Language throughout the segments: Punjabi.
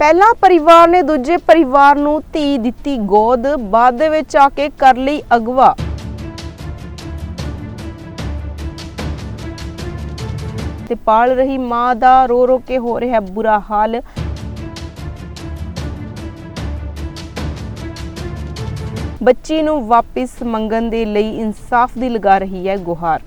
ਪਹਿਲਾ ਪਰਿਵਾਰ ਨੇ ਦੂਜੇ ਪਰਿਵਾਰ ਨੂੰ ਧੀ ਦਿੱਤੀ ਗੋਦ, ਬਾਅਦ ਦੇ ਵਿੱਚ ਆ ਕੇ ਕਰ ਲਈ ਅਗਵਾ। ਤੇ ਪਾਲ ਰਹੀ ਮਾਂ ਦਾ ਰੋ ਰੋ ਕੇ ਹੋ ਰਿਹਾ ਬੁਰਾ ਹਾਲ। ਬੱਚੀ ਨੂੰ ਵਾਪਿਸ ਮੰਗਣ ਦੇ ਲਈ ਇਨਸਾਫ ਦੀ ਲਗਾ ਰਹੀ ਹੈ ਗੁਹਾਰ।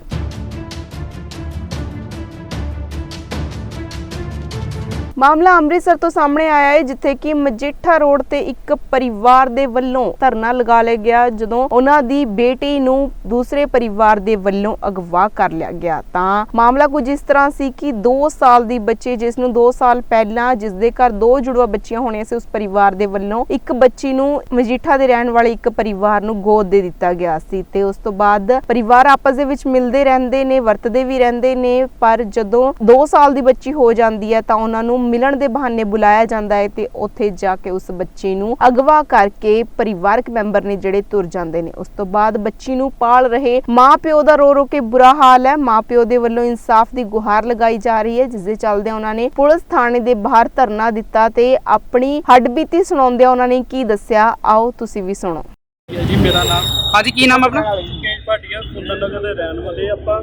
ਮਾਮਲਾ ਅੰਮ੍ਰਿਤਸਰ ਤੋਂ ਸਾਹਮਣੇ ਆਇਆ ਹੈ, ਜਿੱਥੇ ਕਿ ਮਜੀਠਾ ਰੋਡ ਤੇ ਇੱਕ ਪਰਿਵਾਰ ਦੇ ਵੱਲੋਂ ਧਰਨਾ ਲਗਾ ਲਿਆ ਗਿਆ, ਜਦੋਂ ਉਹਨਾਂ ਦੀ ਬੇਟੀ ਨੂੰ ਦੂਸਰੇ ਪਰਿਵਾਰ ਦੇ ਵੱਲੋਂ ਅਗਵਾ ਕਰ ਲਿਆ ਗਿਆ। ਤਾਂ ਮਾਮਲਾ ਕੁਝ ਇਸ ਤਰ੍ਹਾਂ ਸੀ ਕਿ 2 ਸਾਲ ਦੀ ਬੱਚੀ, ਜਿਸ ਨੂੰ 2 ਸਾਲ ਪਹਿਲਾਂ, ਜਿਸ ਦੇ ਘਰ ਦੋ ਜੁੜਵਾ ਬੱਚੀਆਂ ਹੋਣੀਆਂ ਸੀ, ਉਸ ਪਰਿਵਾਰ ਦੇ ਵੱਲੋਂ ਇੱਕ ਬੱਚੀ ਨੂੰ ਮਜੀਠਾ ਦੇ ਰਹਿਣ ਵਾਲੇ ਇੱਕ ਪਰਿਵਾਰ ਨੂੰ ਗੋਦ ਦੇ ਦਿੱਤਾ ਗਿਆ ਸੀ ਤੇ ਉਸ ਤੋਂ ਬਾਅਦ ਪਰਿਵਾਰ ਆਪਸ ਦੇ ਵਿੱਚ ਮਿਲਦੇ ਰਹਿੰਦੇ ਨੇ, ਵਰਤਦੇ ਵੀ ਰਹਿੰਦੇ ਨੇ, ਪਰ ਜਦੋਂ 2 ਸਾਲ ਦੀ ਬੱਚੀ ਹੋ ਜਾਂਦੀ ਹੈ, ਤਾਂ ਉਹਨਾਂ ਨੂੰ ਮਿਲਣ ਦੇ ਬਹਾਨੇ ਬੁਲਾਇਆ ਜਾਂਦਾ ਹੈ ਤੇ ਉੱਥੇ ਜਾ ਕੇ ਉਸ ਬੱਚੀ ਨੂੰ ਅਗਵਾ ਕਰਕੇ ਪਰਿਵਾਰਕ ਮੈਂਬਰ ਨੇ ਜਿਹੜੇ ਤੁਰ ਜਾਂਦੇ ਨੇ। ਉਸ ਤੋਂ ਬਾਅਦ ਬੱਚੀ ਨੂੰ ਪਾਲ ਰਹੇ ਮਾਪਿਓ ਦਾ ਰੋ ਰੋ ਕੇ ਬੁਰਾ ਹਾਲ ਹੈ। ਮਾਪਿਓ ਦੇ ਵੱਲੋਂ ਇਨਸਾਫ ਦੀ ਗੁਹਾਰ ਲਗਾਈ ਜਾ ਰਹੀ ਹੈ ਜਿਸ ਦੇ ਚੱਲਦੇ ਉਹਨਾਂ ਨੇ ਪੁਲਿਸ ਥਾਣੇ ਦੇ ਬਾਹਰ ਧਰਨਾ ਦਿੱਤਾ ਤੇ ਆਪਣੀ ਹੱਡਬੀਤੀ ਸੁਣਾਉਂਦਿਆਂ ਉਹਨਾਂ ਨੇ ਕੀ ਦੱਸਿਆ ਆਓ ਤੁਸੀਂ ਵੀ ਸੁਣੋ। ਜੀ ਮੇਰਾ ਨਾਮ ਹਾਂਜੀ ਕੀ ਨਾਮ ਆਪਣਾ? ਕੇਜ ਭਾਟੀਆ ਸੁੰਦਰ ਨਗਰ ਦੇ ਰਹਿਣ ਵਾਲੇ ਆਪਾਂ।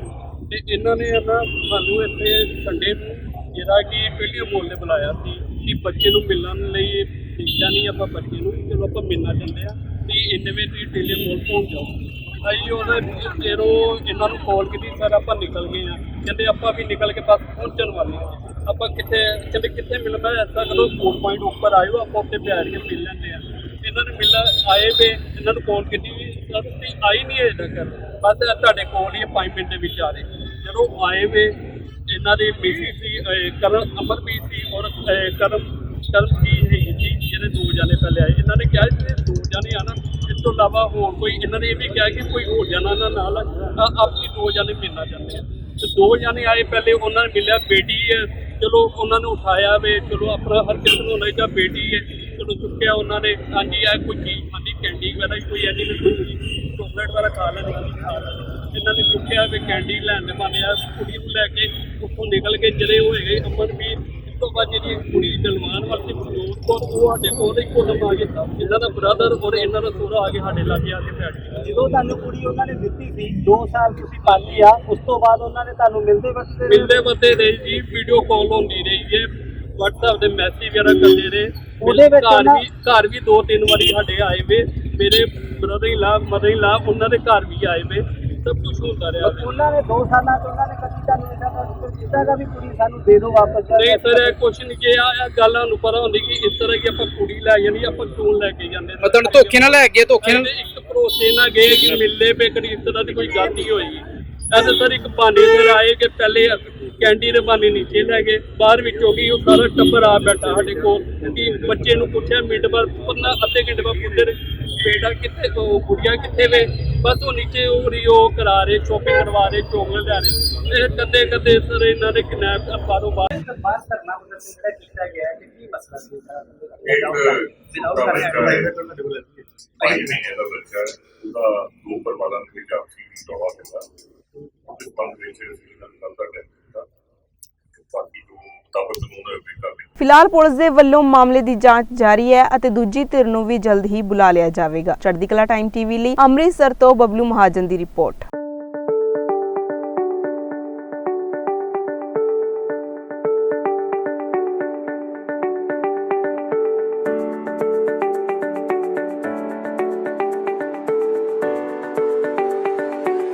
ਤੇ ਇਹਨਾਂ ਨੇ ਨਾ ਸਾਨੂੰ ਇੱਥੇ ਸੰਡੇ ਨੂੰ ਜਿਹੜਾ ਕਿ ਪਹਿਲੀਆਂ ਮੋਲ ਨੇ ਬੁਲਾਇਆ ਸੀ ਕਿ ਬੱਚੇ ਨੂੰ ਮਿਲਣ ਲਈ ਦੇਖਿਆ ਨਹੀਂ ਆਪਾਂ ਬੱਚੇ ਨੂੰ, ਚਲੋ ਆਪਾਂ ਮਿਲਣਾ ਚਾਹੁੰਦੇ ਆ ਤੇ ਇੰਨੇ ਵਿੱਚ ਤੁਸੀਂ ਟੇਲੇ ਮੋਲ ਪਹੁੰਚ ਜਾਓ। ਅਸੀਂ ਉਹਨਾਂ ਫਿਰ ਉਹ ਇਹਨਾਂ ਨੂੰ ਕਾਲ ਕੀਤੀ ਸਰ ਆਪਾਂ ਨਿਕਲ ਗਏ ਆ ਕਹਿੰਦੇ, ਆਪਾਂ ਵੀ ਨਿਕਲ ਕੇ ਬਸ ਪਹੁੰਚਣ ਵਾਲੇ ਆ ਆਪਾਂ ਕਿੱਥੇ, ਕਹਿੰਦੇ, ਕਿੱਥੇ ਮਿਲਦਾ ਐਸਾ ਕਰੋ ਫੂਡ ਪੁਆਇੰਟ ਉੱਪਰ ਆਇਓ, ਆਪਾਂ ਉੱਥੇ ਬੈਠ ਕੇ ਮਿਲ ਲੈਂਦੇ ਆ ਇਹਨਾਂ ਨੂੰ ਮਿਲ ਆਏ ਵੇ, ਇਹਨਾਂ ਨੂੰ ਕਾਲ ਕੀਤੀ ਵੀ ਸਰ ਤੁਸੀਂ ਆਈ ਨਹੀਂ ਅਜੇ ਤੱਕ। ਬਸ, ਤੁਹਾਡੇ ਕੋਲ ਹੀ 5 ਮਿੰਟ ਦੇ ਵਿੱਚ ਆ ਰਹੇ ਜਦੋਂ ਆਏ ਵੇ ਇਹਨਾਂ ਦੇ ਮਿਸੀ ਸੀ ਅਹ, ਕਰਨ ਅਮਰਪ੍ਰੀਤ ਸੀ ਔਰ ਅਹ, ਕਰਮ ਕਰਮ ਜੀ ਹੈਗੀ ਜਿਹੜੇ ਦੋ ਜਾਣੇ ਪਹਿਲੇ ਆਏ। ਇਹਨਾਂ ਨੇ ਕਿਹਾ ਜਿਹੜੇ ਦੋ ਜਾਣੇ ਆ ਨਾ ਇਸ ਤੋਂ ਇਲਾਵਾ ਹੋਰ ਕੋਈ ਇਹਨਾਂ ਨੇ ਇਹ ਵੀ ਕਿਹਾ ਕਿ ਕੋਈ ਹੋਰ ਜਾਣਾ ਨਾ ਨਾਲ ਆਪਸੀ ਦੋ ਜਾਣੇ ਮਿਲਣਾ ਚਾਹੁੰਦੇ ਆ। ਤੇ ਦੋ ਜਾਣੇ ਆਏ ਪਹਿਲੇ ਉਹਨਾਂ ਨੇ ਮਿਲਿਆ ਬੇਟੀ ਹੈ ਚਲੋ ਉਹਨਾਂ ਨੂੰ ਉਠਾਇਆ ਵੇ ਚਲੋ ਆਪਣਾ ਹਰ ਕਿਸੇ ਨੂੰ ਲੈ ਜਾ ਬੇਟੀ ਹੈ ਚਲੋ ਚੁੱਕਿਆ ਉਹਨਾਂ ਨੇ ਹਾਂਜੀ ਆ ਕੋਈ ਚੀਜ਼ ਖਾਂਦੀ ਕੈਂਡੀ ਵਗੈਰਾ ਕੋਈ ਐਨੀ ਵੀ ਕੋਈ ਚੋਕਲੇਟ ਵਗੈਰਾ ਖਾ ਲੈਣੀ ਖਾ ਲੈਣੀ ਇਹਨਾਂ ਨੇ ਚੁੱਕਿਆ ਵੇ ਕੈਂਡੀ ਲੈਣ ਦੇ ਮਾਨੇ ਆ ਕੁੜੀ ਨੂੰ ਲੈ ਕੇ ਉੱਥੋਂ ਨਿਕਲ ਕੇ ਜਿਹੜੇ ਉਹ ਹੈਗੇ ਅਮਰਵੀਰ ਇਸ ਤੋਂ ਬਾਅਦ ਜਿਹੜੀ ਕੁੜੀ ਦਲਵਾਨ ਵਾਲੀ ਮਨਜੋਤ ਕੌਰ ਉਹ ਸਾਡੇ ਕੋਲ ਇੱਕੋ ਦਮ ਆ ਗਏ। ਇਹਨਾਂ ਦਾ ਬ੍ਰਦਰ ਔਰ ਇਹਨਾਂ ਦਾ ਸੋਹਰਾ ਆ ਕੇ ਸਾਡੇ ਲਾਗੇ ਆ ਕੇ ਬੈਠ ਗਿਆ। ਜਦੋਂ ਤੁਹਾਨੂੰ ਕੁੜੀ ਉਹਨਾਂ ਨੇ ਦਿੱਤੀ ਸੀ 2 ਸਾਲ ਤੁਸੀਂ ਪਾਲੀ ਆ ਉਸ ਤੋਂ ਬਾਅਦ ਉਹਨਾਂ ਨੇ ਤੁਹਾਨੂੰ ਮਿਲਦੇ ਵਕਤ ਮਿਲਦੇ ਬੰਦੇ ਰਹੀ ਜੀ ਵੀਡੀਓ ਕਾਲ ਹੁੰਦੀ ਰਹੀ ਜੇ WhatsApp ਦੇ ਮੈਸੇਜ ਵਗੈਰਾ ਕਰਦੇ ਰਹੇ। ਉਹਦੇ ਵਿੱਚ ਘਰ ਵੀ ਘਰ ਵੀ ਦੋ ਤਿੰਨ ਵਾਰੀ ਸਾਡੇ ਆਏ ਵੇ ਮੇਰੇ brother in law mother in ਲਾ ਉਹਨਾਂ ਦੇ ਘਰ ਵੀ ਆਏ ਵੇ। ਸਭ ਕੁਝ ਹੁੰਦਾ ਰਿਹਾ। ਵੇ। ਉਹਨਾਂ ਨੇ 2 ਸਾਲਾਂ ਤੋਂ ਉਹਨਾਂ ਨੇ ਕਦੀ ਤੁਹਾਨੂੰ ਇਹਦਾ ਤਾਂ ਕੀਤਾ ਗਾ ਵੀ ਕੁੜੀ ਸਾਨੂੰ ਦੇ ਦਿਓ ਵਾਪਸ। ਨਹੀਂ ਸਰ ਇਹ ਕੁਛ ਨਹੀਂ ਕਿ ਆ ਇਹ ਗੱਲ ਸਾਨੂੰ ਪਤਾ ਹੁੰਦੀ ਕਿ ਇਸ ਤਰ੍ਹਾਂ ਕਿ ਆਪਾਂ ਕੁੜੀ ਲੈ ਜਾਂਦੀ ਆਪਾਂ ਕਿਉਂ ਲੈ ਕੇ ਜਾਂਦੇ ਮਤਲਬ ਧੋਖੇ ਨਾਲ ਲੈ ਗਏ ਧੋਖੇ ਨਾਲ? ਇੱਕ ਭਰੋਸੇ ਨਾਲ ਗਏ ਕਿ ਮਿਲਦੇ ਪਏ ਕਦੀ ਇਸ ਤਰ੍ਹਾਂ ਦੀ ਕੋਈ ਗੱਲ ਨਹੀਂ ਹੋਈ। ਐਸੇ ਸਰ ਇੱਕ ਬਹਾਨੇ ਸਿਰ ਆਏ ਕਿ ਪਹਿਲੇ ਕੈਂਡੀ ਦੇ ਬਹਾਨੇ ਨੀਚੇ ਲੈ ਗਏ ਬਾਹਰ ਵਿੱਚ ਹੋ ਗਈ ਉਹ ਸਾਰਾ ਟੱਬਰ ਆ ਬੈਠਾ ਸਾਡੇ ਕੋਲ ਕਿ ਬੱਚੇ ਨੂੰ ਪੁੱਛਿਆ ਮਿੰਟ ਬਾਅਦ ਪੰਨਾ ਅੱਧੇ ਘੰਟੇ ਬਾਅਦ ਪੁੱਛਦੇ ਰਹੇ, ਬੇਟਾ ਕਿੱਥੇ ਉਹ ਗੁੜੀਆ ਕਿੱਥੇ ਵੇ ਬਸ ਉਹ ਨੀਚੇ ਉਹ ਉਹ ਕਰਾ ਰਹੇ ਸ਼ੋਪਿੰਗ ਕਰਵਾ ਰਹੇ ਚੋਕਲੇਟ ਲੈ ਰਹੇ ਇਹ ਕਦੇ ਕਦੇ ਸਰ ਇਹਨਾਂ ਦੇ ਕਿਡਨੈਪ ਬਾਹਰੋਂ ਬਾਹਰ ਬਾਹਰ ਕਰਨਾ ਮਤਲਬ ਕੀਤਾ ਗਿਆ ਹੈ ਕਿ ਕੀ ਮਸਲਾ ਸੀ ਭਾਈ ਮਹੀਨੇ ਦਾ ਦੋ ਪਰਵਾਲਾਂ ਦੇ ਵਿੱਚ ਆਪਸੀ ਦੌੜਾ ਹੁੰਦਾ ਫਿਲਹਾਲ ਪੁਲਿਸ ਦੇ ਵੱਲੋਂ ਮਾਮਲੇ ਦੀ ਜਾਂਚ ਜਾਰੀ ਹੈ ਅਤੇ ਦੂਜੀ ਧਿਰ ਨੂੰ ਵੀ ਜਲਦ ਹੀ ਬੁਲਾ ਲਿਆ ਜਾਵੇਗਾ। ਚੜ੍ਹਦੀ ਕਲਾ ਟਾਈਮ ਟੀਵੀ ਲਈ ਅੰਮ੍ਰਿਤਸਰ ਤੋਂ ਬਬਲੂ ਮਹਾਜਨ ਦੀ ਰਿਪੋਰਟ।